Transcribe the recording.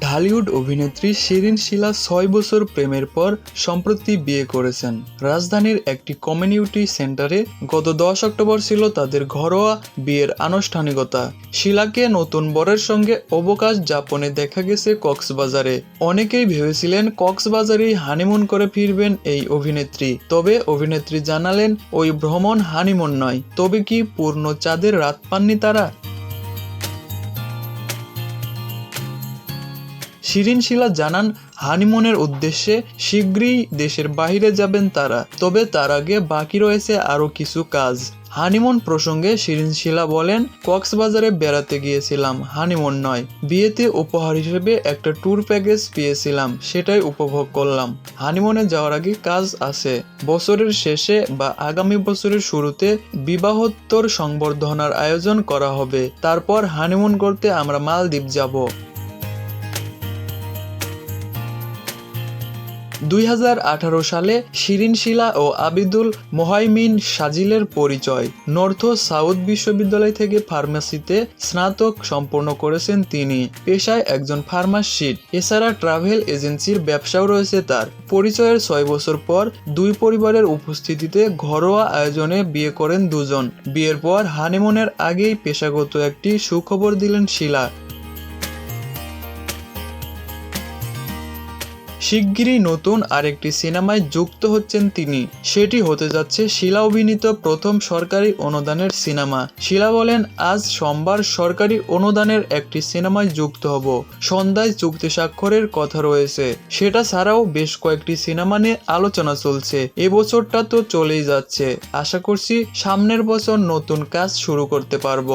ঢালিউড অভিনেত্রী শিরিন শিলা ছয় বছর প্রেমের পর সম্প্রতি বিয়ে করেছেন। রাজধানীর একটি কমিউনিটি সেন্টারে গত দশ অক্টোবর ছিল তাদের ঘরোয়া বিয়ের আনুষ্ঠানিকতা। শিলাকে নতুন বরের সঙ্গে অবকাশ যাপনে দেখা গেছে কক্সবাজারে। অনেকেই ভেবেছিলেন কক্সবাজারেই হানিমুন করে ফিরবেন এই অভিনেত্রী। তবে অভিনেত্রী জানালেন, ওই ভ্রমণ হানিমুন নয়, তবে কি পূর্ণ চাঁদের রাত পাননি তারা? শিরিন শিলা জানান, হানিমুনের উদ্দেশ্যে শীঘ্রই দেশের বাইরে যাবেন তারা, তবে তার আগে বাকি রয়েছে আরও কিছু কাজ। হানিমুন প্রসঙ্গে শিরিন শিলা বলেন, কক্সবাজারে বেড়াতে গিয়েছিলাম, হানিমুন নয়। বিয়েতে উপহার হিসেবে একটা ট্যুর প্যাকেজ পেয়েছিলাম, সেটাই উপভোগ করলাম। হানিমুনে যাওয়ার আগে কাজ আছে। বছরের শেষে বা আগামী বছরের শুরুতে বিবাহোত্তর সংবর্ধনার আয়োজন করা হবে। তারপর হানিমুন করতে আমরা মালদ্বীপ যাব। দুই হাজার আঠারো সালে শিরিন শিলা ও আবিদুল মোহাইমিন সাজিলের পরিচয়। নর্থ সাউথ বিশ্ববিদ্যালয় থেকে ফার্মেসিতে স্নাতক সম্পন্ন করেছেন তিনি। পেশায় একজন ফার্মাসিস্ট। এছাড়া ট্রাভেল এজেন্সির ব্যবসাও রয়েছে তার। পরিচয়ের ছয় বছর পর দুই পরিবারের উপস্থিতিতে ঘরোয়া আয়োজনে বিয়ে করেন দুজন। বিয়ের পর হানিমুনের আগেই পেশাগত একটি সুখবর দিলেন শিলা। শিগগিরই নতুন আরেকটি সিনেমায় যুক্ত হচ্ছেন তিনি। সেটি হতে যাচ্ছে শিলা অভিনীত প্রথম সরকারি অনুদানের সিনেমা। শিলা বলেন, আজ সোমবার সরকারি অনুদানের একটি সিনেমায় যুক্ত হব। সন্ধ্যায় চুক্তি স্বাক্ষরের কথা রয়েছে। সেটা ছাড়াও বেশ কয়েকটি সিনেমা নিয়ে আলোচনা চলছে। এবছরটা তো চলেই যাচ্ছে। আশা করছি সামনের বছর নতুন কাজ শুরু করতে পারব।